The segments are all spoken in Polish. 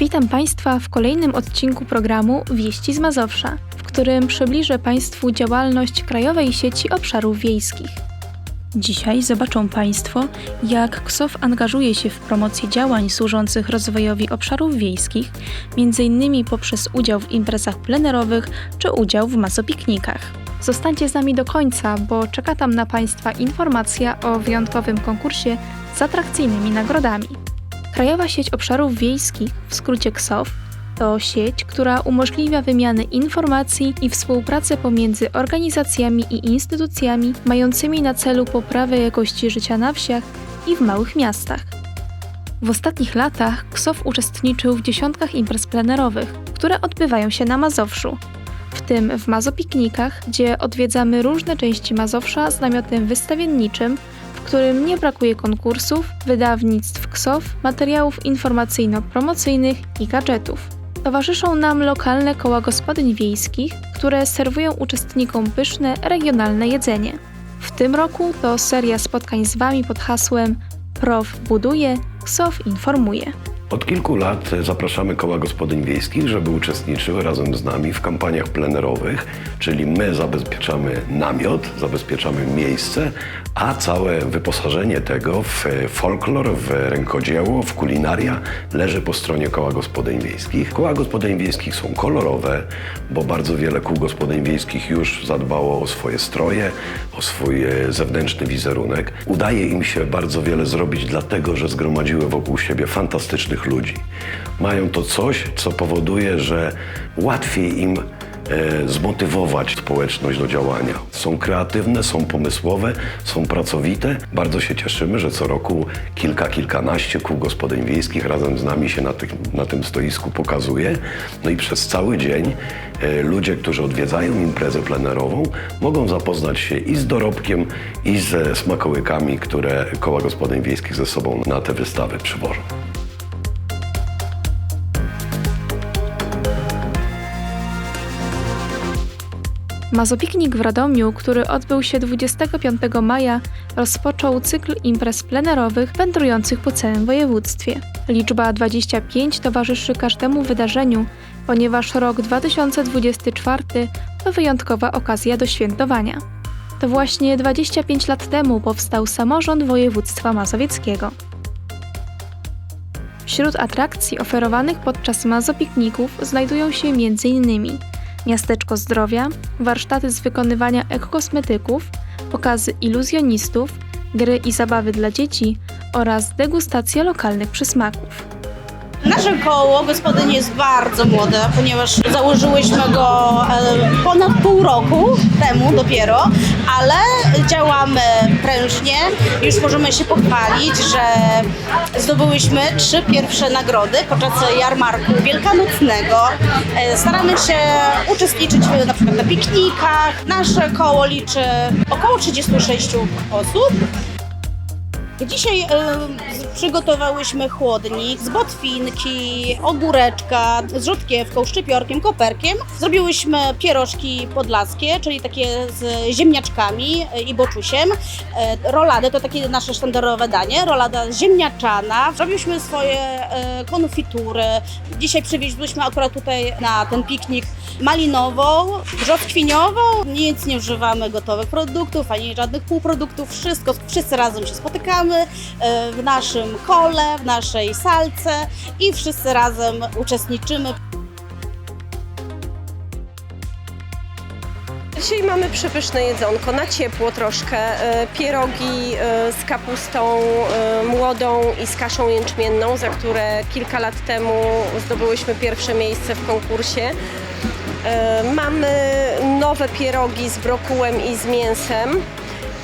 Witam Państwa w kolejnym odcinku programu Wieści z Mazowsza, w którym przybliżę Państwu działalność Krajowej Sieci Obszarów Wiejskich. Dzisiaj zobaczą Państwo, jak KSOW angażuje się w promocję działań służących rozwojowi obszarów wiejskich, m.in. poprzez udział w imprezach plenerowych czy udział w masopiknikach. Zostańcie z nami do końca, bo czeka tam na Państwa informacja o wyjątkowym konkursie z atrakcyjnymi nagrodami. Krajowa Sieć Obszarów Wiejskich, w skrócie KSOW, to sieć, która umożliwia wymianę informacji i współpracę pomiędzy organizacjami i instytucjami mającymi na celu poprawę jakości życia na wsiach i w małych miastach. W ostatnich latach KSOW uczestniczył w dziesiątkach imprez plenerowych, które odbywają się na Mazowszu, w tym w Mazopiknikach, gdzie odwiedzamy różne części Mazowsza z namiotem wystawienniczym, którym nie brakuje konkursów, wydawnictw KSOW, materiałów informacyjno-promocyjnych i gadżetów. Towarzyszą nam lokalne koła gospodyń wiejskich, które serwują uczestnikom pyszne, regionalne jedzenie. W tym roku to seria spotkań z Wami pod hasłem Prof buduje, KSOW informuje. Od kilku lat zapraszamy koła gospodyń wiejskich, żeby uczestniczyły razem z nami w kampaniach plenerowych, czyli my zabezpieczamy namiot, zabezpieczamy miejsce, a całe wyposażenie tego w folklor, w rękodzieło, w kulinaria leży po stronie koła gospodyń wiejskich. Koła gospodyń wiejskich są kolorowe, bo bardzo wiele kół gospodyń wiejskich już zadbało o swoje stroje, o swój e, zewnętrzny wizerunek. Udaje im się bardzo wiele zrobić, dlatego że zgromadziły wokół siebie fantastycznych ludzi. Mają to coś, co powoduje, że łatwiej im e, zmotywować społeczność do działania. Są kreatywne, są pomysłowe, są pracowite. Bardzo się cieszymy, że co roku kilka, kilkanaście kół gospodyń wiejskich razem z nami się na, tych, na tym stoisku pokazuje. No i przez cały dzień e, ludzie, którzy odwiedzają imprezę plenerową, mogą zapoznać się i z dorobkiem, i ze smakołykami, które koła gospodyń wiejskich ze sobą na te wystawy przywożą. Mazopiknik w Radomiu, który odbył się 25 maja, rozpoczął cykl imprez plenerowych wędrujących po całym województwie. Liczba 25 towarzyszy każdemu wydarzeniu, ponieważ rok 2024 to wyjątkowa okazja do świętowania. To właśnie 25 lat temu powstał samorząd województwa mazowieckiego. Wśród atrakcji oferowanych podczas mazopikników znajdują się m.in. miasteczko zdrowia, warsztaty z wykonywania ekokosmetyków, pokazy iluzjonistów, gry i zabawy dla dzieci oraz degustacja lokalnych przysmaków. Nasze koło gospodyń jest bardzo młode, ponieważ założyłyśmy go e, ponad pół roku temu dopiero, ale działamy prężnie. Już możemy się pochwalić, że zdobyłyśmy trzy pierwsze nagrody podczas jarmarku wielkanocnego. E, Staramy się uczestniczyć w- na przykład na piknikach. Nasze koło liczy około 36 osób. Dzisiaj z- przygotowałyśmy chłodnik z botwinki, ogóreczka, z rzodkiewką, szczypiorkiem, koperkiem. Zrobiłyśmy pierożki podlaskie, czyli takie z ziemniaczkami e, i boczusiem. E, rolady to takie nasze sztandarowe danie, rolada ziemniaczana. Zrobiłyśmy swoje e, konfitury. Dzisiaj przywieźliśmy akurat tutaj na ten piknik malinową, brzoskwiniową. Nic nie używamy gotowych produktów, ani żadnych półproduktów. Wszystko, wszyscy razem się spotykamy e, w naszym kole, w naszej salce i wszyscy razem uczestniczymy. Dzisiaj mamy przepyszne jedzonko, na ciepło troszkę, e, pierogi e, z kapustą młodą i z kaszą jęczmienną, za które kilka lat temu zdobyłyśmy pierwsze miejsce w konkursie. Mamy nowe pierogi z brokułem i z mięsem.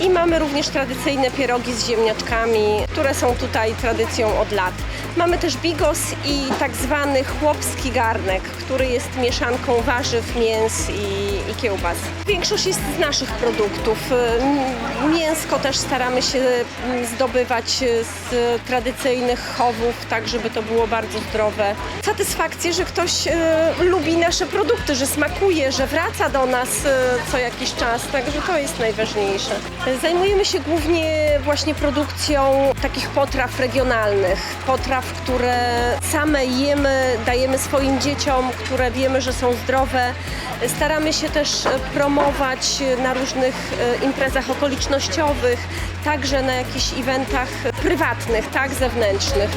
I mamy również tradycyjne pierogi z ziemniaczkami, które są tutaj tradycją od lat. Mamy też bigos i tak zwany chłopski garnek, który jest mieszanką warzyw, mięs i, kiełbas. Większość jest z naszych produktów. M- Mięsko też staramy się m, zdobywać z tradycyjnych chowów, tak żeby to było bardzo zdrowe. Satysfakcję, że ktoś lubi nasze produkty, że smakuje, że wraca do nas co jakiś czas, także to jest najważniejsze. Zajmujemy się głównie właśnie produkcją takich potraw regionalnych, potraw, które same jemy, dajemy swoim dzieciom, które wiemy, że są zdrowe. Staramy się też e, promować e, na różnych e, imprezach okolicznościowych, także na jakichś eventach prywatnych, tak, zewnętrznych.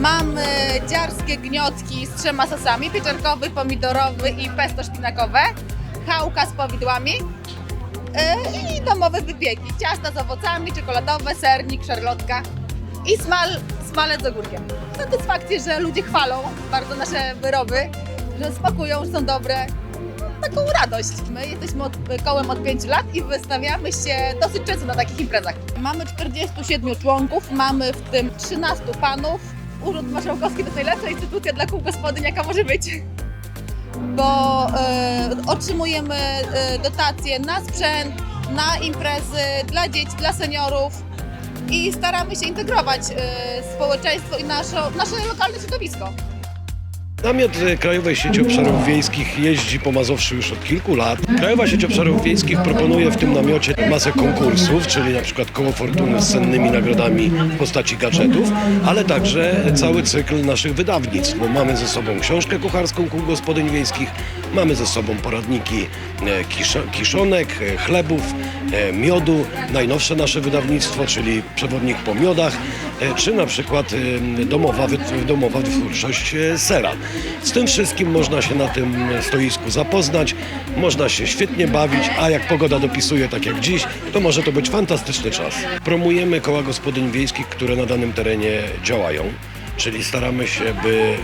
Mamy dziarskie gniotki z trzema sosami, pieczarkowy, pomidorowy i pesto szpinakowe, chałka z powidłami. Yy, i domowe wypieki, ciasta z owocami, czekoladowe, sernik, szarlotka. I smal, smalec z ogórkiem. Satysfakcję, że ludzie chwalą bardzo nasze wyroby, że smakują, że są dobre. Taką radość. My jesteśmy od, kołem od 5 lat i wystawiamy się dosyć często na takich imprezach. Mamy 47 członków, mamy w tym 13 panów, Urząd Marszałkowski to najlepsza instytucja dla kół gospodyń, jaka może być. Bo e, otrzymujemy e, dotacje na sprzęt, na imprezy dla dzieci, dla seniorów i staramy się integrować e, społeczeństwo i naszą, nasze lokalne środowisko. Namiot e, Krajowej Sieci Obszarów Wiejskich jeździ po Mazowszu już od kilku lat. Krajowa Sieć Obszarów Wiejskich proponuje w tym namiocie masę konkursów, czyli na przykład koło fortuny z cennymi nagrodami w postaci gadżetów, ale także cały cykl naszych wydawnictw, bo mamy ze sobą książkę kucharską kół gospodyń wiejskich, mamy ze sobą poradniki e, kiszo- kiszonek, e, chlebów, e, miodu, najnowsze nasze wydawnictwo, czyli przewodnik po miodach, czy na przykład domowa, domowa wytwórczość e, sera. Z tym wszystkim można się na tym stoisku zapoznać, można się świetnie bawić, a jak pogoda dopisuje tak jak dziś, to może to być fantastyczny czas. Promujemy koła gospodyń wiejskich, które na danym terenie działają, czyli staramy się, by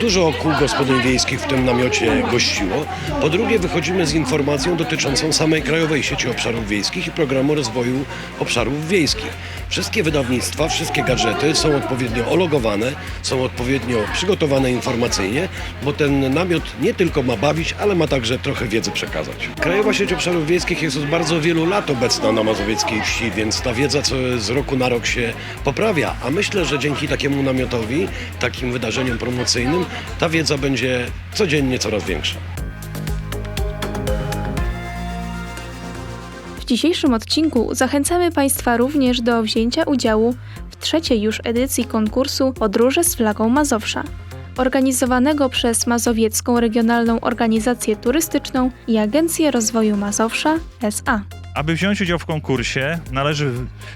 Dużo kół gospodyń wiejskich w tym namiocie gościło. Po drugie, wychodzimy z informacją dotyczącą samej Krajowej Sieci Obszarów Wiejskich i Programu Rozwoju Obszarów Wiejskich. Wszystkie wydawnictwa, wszystkie gadżety są odpowiednio ologowane, są odpowiednio przygotowane informacyjnie, bo ten namiot nie tylko ma bawić, ale ma także trochę wiedzy przekazać. Krajowa Sieć Obszarów Wiejskich jest od bardzo wielu lat obecna na mazowieckiej wsi, więc ta wiedza co z roku na rok się poprawia, a myślę, że dzięki takiemu namiotowi, takim wydarzeniom promocyjnym, ta wiedza będzie codziennie coraz większa. W dzisiejszym odcinku zachęcamy Państwa również do wzięcia udziału w trzeciej już edycji konkursu Podróże z flagą Mazowsza, organizowanego przez Mazowiecką Regionalną Organizację Turystyczną i Agencję Rozwoju Mazowsza SA. Aby wziąć udział w konkursie, należy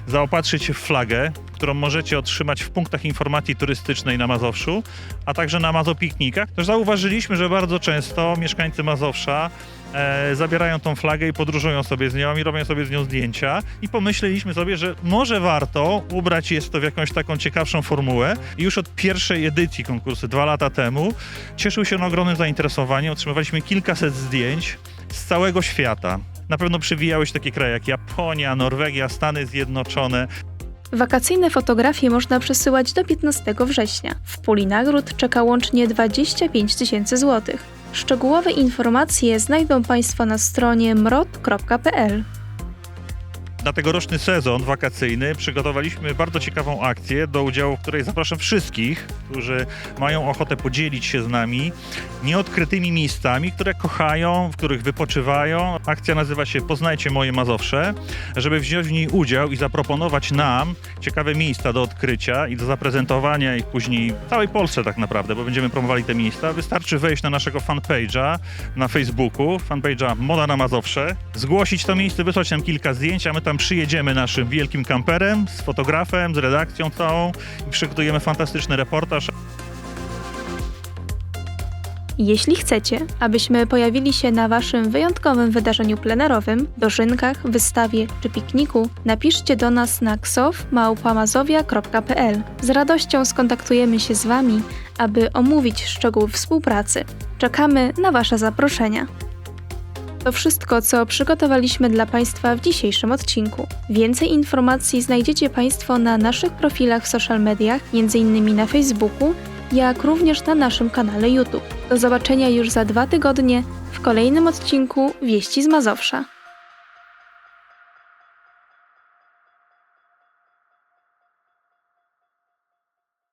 zaopatrzyć się w flagę, którą możecie otrzymać w punktach informacji turystycznej na Mazowszu, a także na Mazopiknikach. Też zauważyliśmy, że bardzo często mieszkańcy Mazowsza e, zabierają tą flagę i podróżują sobie z nią i robią sobie z nią zdjęcia. I pomyśleliśmy sobie, że może warto ubrać jest to w jakąś taką ciekawszą formułę. I już od pierwszej edycji konkursu dwa lata temu cieszył się on ogromnym zainteresowaniem. Otrzymywaliśmy kilkaset zdjęć z całego świata. Na pewno przywijały takie kraje jak Japonia, Norwegia, Stany Zjednoczone. Wakacyjne fotografie można przesyłać do 15 września. W puli nagród czeka łącznie 25 tysięcy złotych. Szczegółowe informacje znajdą Państwo na stronie mrot.pl. Na tegoroczny sezon wakacyjny przygotowaliśmy bardzo ciekawą akcję, do udziału w której zapraszam wszystkich, którzy mają ochotę podzielić się z nami nieodkrytymi miejscami, które kochają, w których wypoczywają. Akcja nazywa się Poznajcie moje Mazowsze. Żeby wziąć w niej udział i zaproponować nam ciekawe miejsca do odkrycia i do zaprezentowania ich później w całej Polsce tak naprawdę, bo będziemy promowali te miejsca, wystarczy wejść na naszego fanpage'a na Facebooku, fanpage'a Moda na Mazowsze, zgłosić to miejsce, wysłać nam kilka zdjęć, a my tam przyjedziemy naszym wielkim kamperem z fotografem, z redakcją całą i przygotujemy fantastyczny reportaż. Jeśli chcecie, abyśmy pojawili się na Waszym wyjątkowym wydarzeniu plenerowym, dożynkach, wystawie czy pikniku, napiszcie do nas na ksow.małpamazowia.pl. Z radością skontaktujemy się z Wami, aby omówić szczegóły współpracy. Czekamy na Wasze zaproszenia. To wszystko, co przygotowaliśmy dla Państwa w dzisiejszym odcinku. Więcej informacji znajdziecie Państwo na naszych profilach w social mediach, m.in. na Facebooku, jak również na naszym kanale YouTube. Do zobaczenia już za dwa tygodnie w kolejnym odcinku Wieści z Mazowsza.